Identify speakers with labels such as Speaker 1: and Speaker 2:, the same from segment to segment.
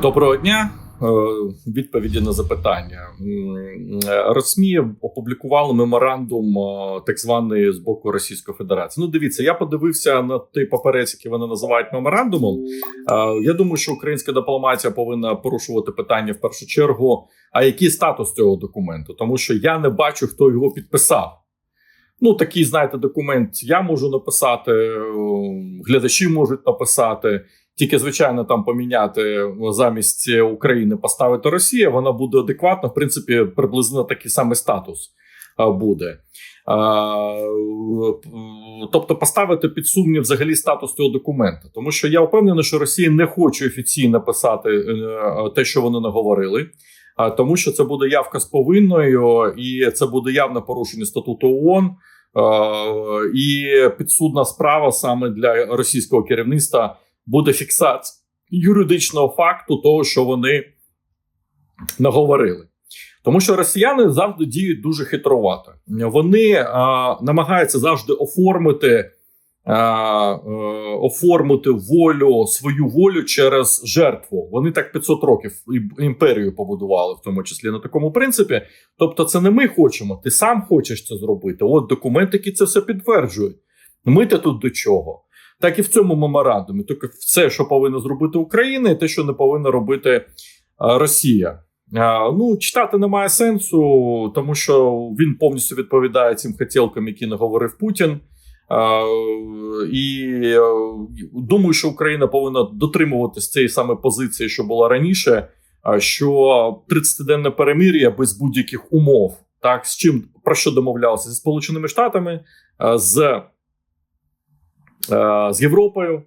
Speaker 1: Доброго дня. Е, Відповіді на запитання е, Росмі опублікували меморандум е, так званий з боку Російської Федерації. Ну, дивіться, я подивився на той паперець, який вони називають меморандумом. Я думаю, що українська дипломатія повинна порушувати питання в першу чергу. А який статус цього документу? Тому що я не бачу, хто його підписав. Ну, такий, знаєте, документ я можу написати, глядачі можуть написати. Тільки, звичайно, там поміняти замість України поставити Росія, вона буде адекватна. В принципі, приблизно такий самий статус буде. Тобто, поставити під сумнів взагалі статус цього документа. Тому що я впевнений, що Росія не хоче офіційно писати е, те, що вони наговорили. Тому, що це буде явка з повинною, і це буде явне порушення статуту ООН. Е, і підсудна справа саме для російського керівництва буде фіксація юридичного факту того, що вони наговорили. Тому що росіяни завжди діють дуже хитрувато. Вони а, намагаються завжди оформити а, а, оформити волю, свою волю через жертву. Вони так 500 років імперію побудували, в тому числі на такому принципі. Тобто, це не ми хочемо, ти сам хочеш це зробити. От документи, які це все підтверджують. Ми те тут до чого? Так і в цьому меморандумі. Тільки все, що повинна зробити Україна, і те, що не повинна робити Росія. Ну, читати немає сенсу, тому що він повністю відповідає цим хотілкам, які наговорив Путін. І думаю, що Україна повинна дотримуватися цієї саме позиції, що була раніше. Що 30-денне перемир'я без будь-яких умов, так з чим про що домовлялися зі Сполученими Штатами, з з Європою.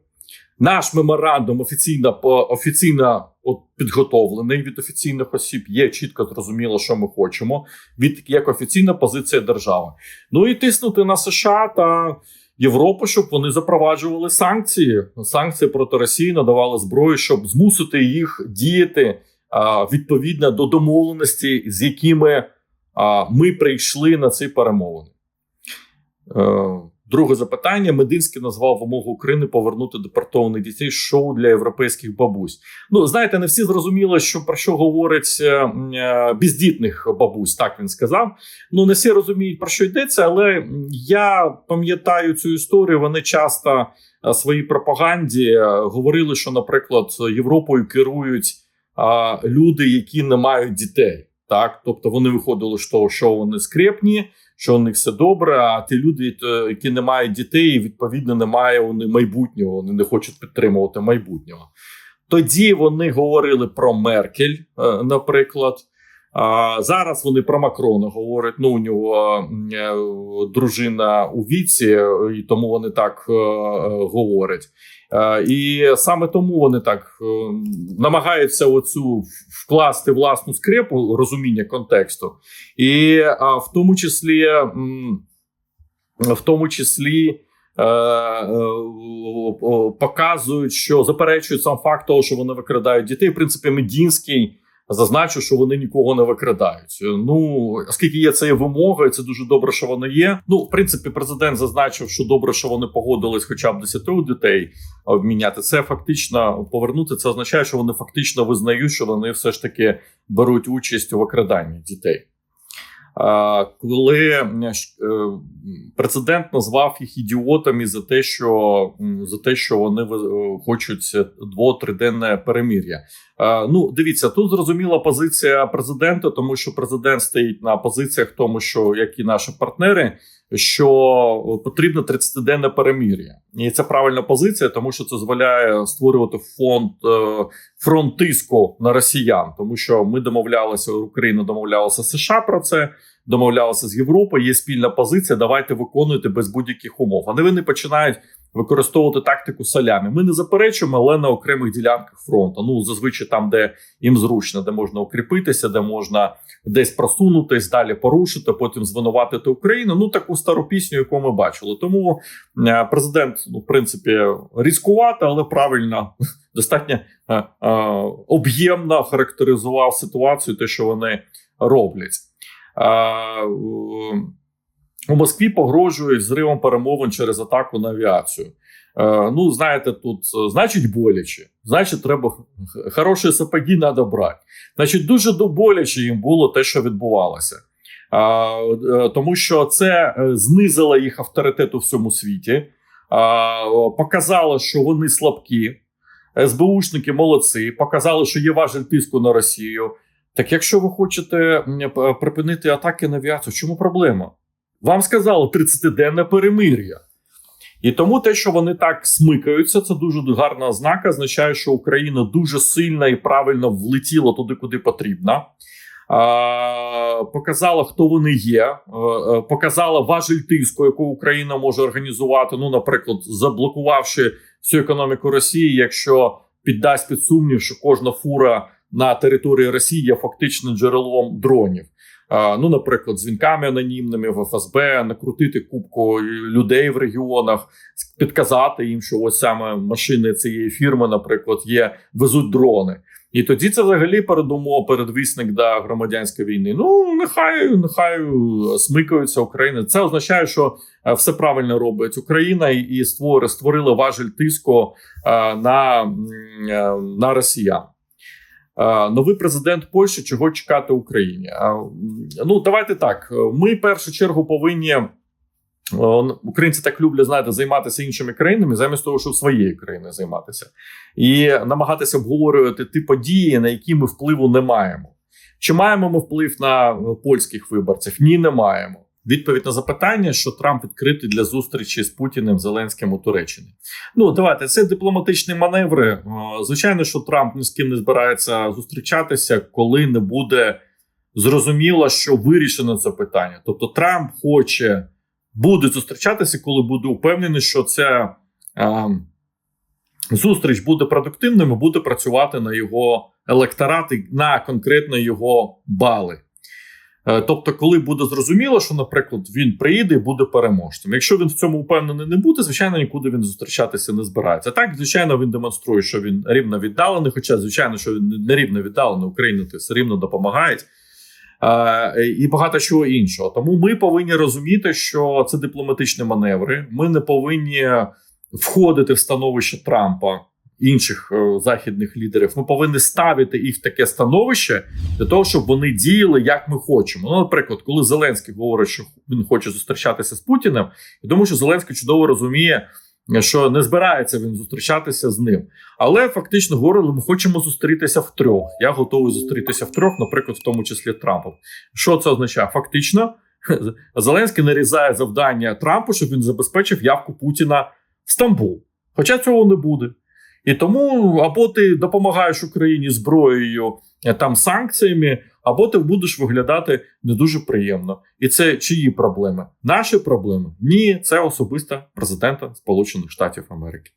Speaker 1: Наш меморандум офіційно офіційно от підготовлений від офіційних осіб. Є чітко зрозуміло, що ми хочемо. Від як офіційна позиція держави. Ну і тиснути на США та Європу, щоб вони запроваджували санкції. Санкції проти Росії надавали зброю, щоб змусити їх діяти а, відповідно до домовленості, з якими а, ми прийшли на ці перемовини. Е, Друге запитання: Мединський назвав вимогу України повернути депортованих дітей шоу для європейських бабусь. Ну знаєте, не всі зрозуміли, що про що говорить е, бездітних бабусь. Так він сказав. Ну не всі розуміють про що йдеться, але я пам'ятаю цю історію. Вони часто е, своїй пропаганді е, говорили, що, наприклад, Європою керують люди, які не мають дітей. Так, тобто вони виходили з того, що вони скрепні що у них все добре. А ті люди, які не мають дітей, відповідно немає вони майбутнього. Вони не хочуть підтримувати майбутнього. Тоді вони говорили про Меркель, е, наприклад. Зараз вони про Макрона говорять. Ну у нього е, дружина у віці, і тому вони так е, говорять. І саме тому вони так намагаються оцю вкласти власну скрепу розуміння контексту, і в тому числі в тому числі. Показують, що заперечують сам факт того, що вони викрадають дітей. В принципі, Медінський зазначу, що вони нікого не викрадають. Ну оскільки є це вимога, і це дуже добре, що вони є. Ну, в принципі, президент зазначив, що добре, що вони погодились, хоча б 10 дітей обміняти. Це фактично повернути. Це означає, що вони фактично визнають, що вони все ж таки беруть участь у викраданні дітей коли е, президент назвав їх ідіотами за те, що за те, що вони е, хочуть дво-триденне перемір'я. Ну, дивіться, тут зрозуміла позиція президента, тому що президент стоїть на позиціях, тому що як і наші партнери, що потрібно 30-денне перемір'я, і це правильна позиція, тому що це дозволяє створювати фонд е, фронт тиску на росіян, тому що ми домовлялися Україна домовлялася США про це домовлялися з Європою. Є спільна позиція. Давайте виконуйте без будь-яких умов. Вони вони починають використовувати тактику салямі. Ми не заперечуємо, але на окремих ділянках фронту. Ну зазвичай там, де їм зручно, де можна укріпитися, де можна десь просунутись, далі порушити, потім звинуватити Україну. Ну таку стару пісню, яку ми бачили. Тому е, президент, ну в принципі, різкувати, але правильно достатньо е, е, об'ємно характеризував ситуацію, те, що вони роблять. У Москві погрожують зривом перемовин через атаку на авіацію. Е, ну, знаєте, тут е, значить боляче, значить, треба хороші сапоги треба брати. Значить, дуже боляче їм було те, що відбувалося. А, е, тому що це е, знизило їх авторитет у всьому світі, о, показало, що вони слабкі, СБУшники молодці, показали, що є важель тиску на Росію. Так якщо ви хочете припинити атаки на авіацію, чому проблема? Вам сказали 30-денне перемир'я. І тому те, що вони так смикаються, це дуже гарна ознака. Означає, що Україна дуже сильно і правильно влетіла туди, куди потрібно. Показала, хто вони є, показала важель тиску, яку Україна може організувати. Ну, наприклад, заблокувавши всю економіку Росії, якщо піддасть під сумнів, що кожна фура на території Росії є фактично джерелом дронів. Ну, наприклад, дзвінками анонімними в ФСБ, накрутити кубку людей в регіонах, підказати їм, що ось саме машини цієї фірми, наприклад, є везуть дрони. І тоді це взагалі передумов, передвісник до громадянської війни. Ну нехай нехай смикаються Україна. Це означає, що е, все правильно робить Україна і, створили, створили важель тиску е, на, е, на росіян. Е, Новий президент Польщі чого чекати Україні? Е, Ну давайте так. Ми в першу чергу повинні. Українці так люблять знаєте, займатися іншими країнами, замість того, щоб своєю країною займатися, і намагатися обговорювати ті події, на які ми впливу не маємо. Чи маємо ми вплив на е, польських виборців? Ні, не маємо. Відповідь на запитання, що Трамп відкритий для зустрічі з Путіним Зеленським у Туреччині. Ну давайте це дипломатичні маневри. Е, Звичайно, що Трамп ні з ким не збирається зустрічатися, коли не буде зрозуміло, що вирішено це питання. Тобто, Трамп хоче буде зустрічатися, коли буде упевнений, що ця е, зустріч буде продуктивним і буде працювати на його електорат і на конкретно його бали. Е, Тобто, коли буде зрозуміло, що, наприклад, він приїде і буде переможцем. Якщо він в цьому впевнений не буде, звичайно, нікуди він зустрічатися не збирається. Так, звичайно, він демонструє, що він рівно віддалений, хоча, звичайно, що він не рівно віддалений, Україна то все рівно допомагає. Е, і багато чого іншого. Тому ми повинні розуміти, що це дипломатичні маневри. Ми не повинні входити в становище Трампа інших е, західних лідерів. Ми повинні ставити їх в таке становище для того, щоб вони діяли як ми хочемо. Ну, наприклад, коли Зеленський говорить, що він хоче зустрічатися з Путіним, я думаю, що Зеленський чудово розуміє. Що не збирається він зустрічатися з ним, але фактично говорили, ми хочемо зустрітися втрьох. Я готовий зустрітися втрьох, наприклад, в тому числі Трампом. Що це означає? Фактично, Зеленський нарізає завдання Трампу, щоб він забезпечив явку Путіна в Стамбул. Хоча цього не буде. І тому або ти допомагаєш Україні зброєю е, там санкціями, або ти будеш виглядати не дуже приємно. І це чиї проблеми? Наші проблеми? Ні, це особисто президента Сполучених Штатів Америки.